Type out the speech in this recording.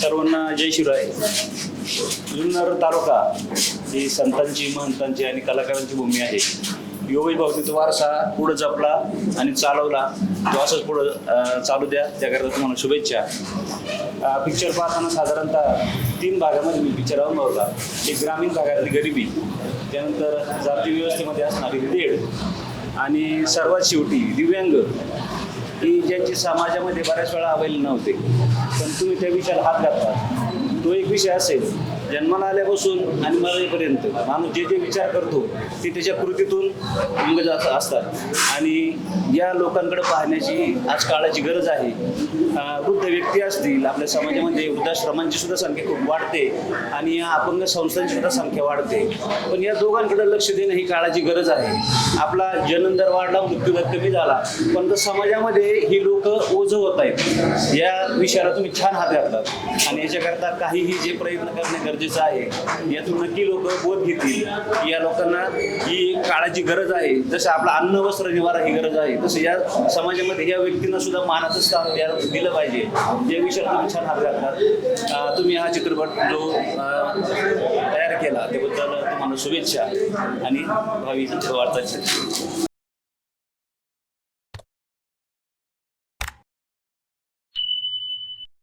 सर्वांना जय शिवराय. जुन्नर तालुका ही संतांची महंतांची आणि कलाकारांची भूमी आहे. योगेश भाऊ वारसा पुढे जपला आणि चालवला. तो असंच पुढं चालू द्या. त्याकरता तुम्हाला शुभेच्छा. पिक्चर पाहताना साधारणतः तीन भागामध्ये मी पिक्चर अनुभवला एक ग्रामीण भागातली गरिबी त्यानंतर जाती व्यवस्थेमध्ये असणारी आणि सर्वात शेवटी दिव्यांग की ज्यांची समाजामध्ये बऱ्याच वेळा अवेल नव्हते. पण तुम्ही त्या विषयाला हात घातला. तो एक विषय असेल जन्माला आल्यापासून आणि मराठीपर्यंत माणूस जे जे विचार करतो ते त्याच्या कृतीतून अंग जात असतात. आणि या लोकांकडे पाहण्याची आज काळाची गरज आहे. वृद्ध व्यक्ती असतील आपल्या समाजामध्ये वृद्धाश्रमांची सुद्धा संख्या खूप वाढते आणि या अपंग संस्थांची सुद्धा संख्या वाढते. पण या दोघांकडे लक्ष देणं ही काळाची गरज आहे. आपला जन्मदर वाढला मृत्यूदर कमी झाला. पण तर समाजामध्ये ही लोक ओझं होत आहेत. या विषयाला तुम्ही छान हात घालतात आणि याच्याकरता काहीही जे प्रयत्न करणे गरजेचं आहे. यातून नक्की लोक बोध घेतील. की या लोकांना ही काळाची गरज आहे. जसं आपलं अन्न वस्त्र निवारा ही गरज आहे. तसं या समाजामध्ये या व्यक्तींना सुद्धा मानाचं स्थान द्या- दिलं पाहिजे. या विषयात तुम्ही छान हात घालतात तुम्ही हा चित्रपट जो तयार केला त्याबद्दल तुम्हाला शुभेच्छा आणि भावी वार्ताची